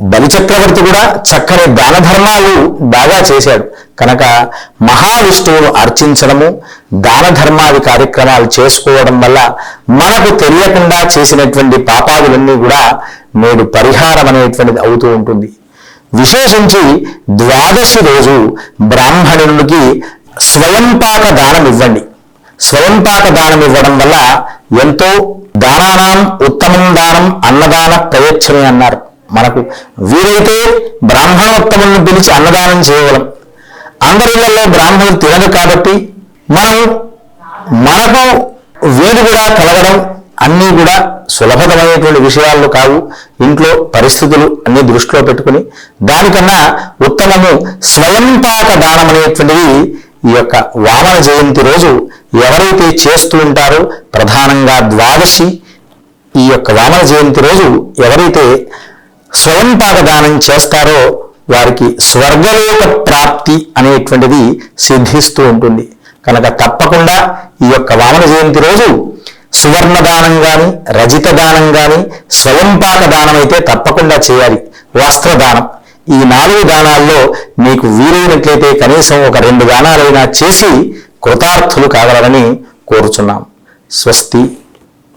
బలిచక్రవర్తి కూడా చక్కని దాన ధర్మాలు బాగా చేశాడు. కనుక మహావిష్ణువును అర్చించడము దాన ధర్మాది కార్యక్రమాలు చేసుకోవడం వల్ల మనకు తెలియకుండా చేసినటువంటి పాపాదులన్నీ కూడా నేడు పరిహారం అనేటువంటిది అవుతూ ఉంటుంది. విశేషించి ద్వాదశి రోజు బ్రాహ్మణునికి స్వయంపాక దానం ఇవ్వండి. స్వయంపాక దానం ఇవ్వడం వల్ల ఎంతో దానానాం ఉత్తమం దానం అన్నదాన ప్రయత్నమే అన్నారు. మనకు వీలైతే బ్రాహ్మణోత్తములను పిలిచి అన్నదానం చేయగలం. అందరిలో బ్రాహ్మణులు తినదు కాబట్టి మనం మనకు వీలు కూడా కలగడం అన్నీ కూడా సులభతమైనటువంటి విషయాలు కావు. ఇంట్లో పరిస్థితులు అన్ని దృష్టిలో పెట్టుకుని దానికన్నా ఉత్తమము స్వయంపాక దానం అనేటువంటిది ఈ యొక్క వామన జయంతి రోజు ఎవరైతే చేస్తూ ఉంటారో ప్రధానంగా ద్వాదశి ఈ యొక్క వామన జయంతి రోజు ఎవరైతే స్వయంపాక దానం చేస్తారో వారికి స్వర్గలోక ప్రాప్తి అనేటువంటిది సిద్ధిస్తూ ఉంటుంది. కనుక తప్పకుండా ఈ యొక్క వామన జయంతి రోజు సువర్ణ దానం కానీ రజిత దానం కానీ స్వయంపాక దానం అయితే తప్పకుండా చేయాలి. వస్త్రదానం. ఈ నాలుగు దానాల్లో మీకు వీలైనట్లయితే కనీసం ఒక రెండు దానాలైనా చేసి కృతార్థులు కావాలని కోరుచున్నాం. స్వస్తి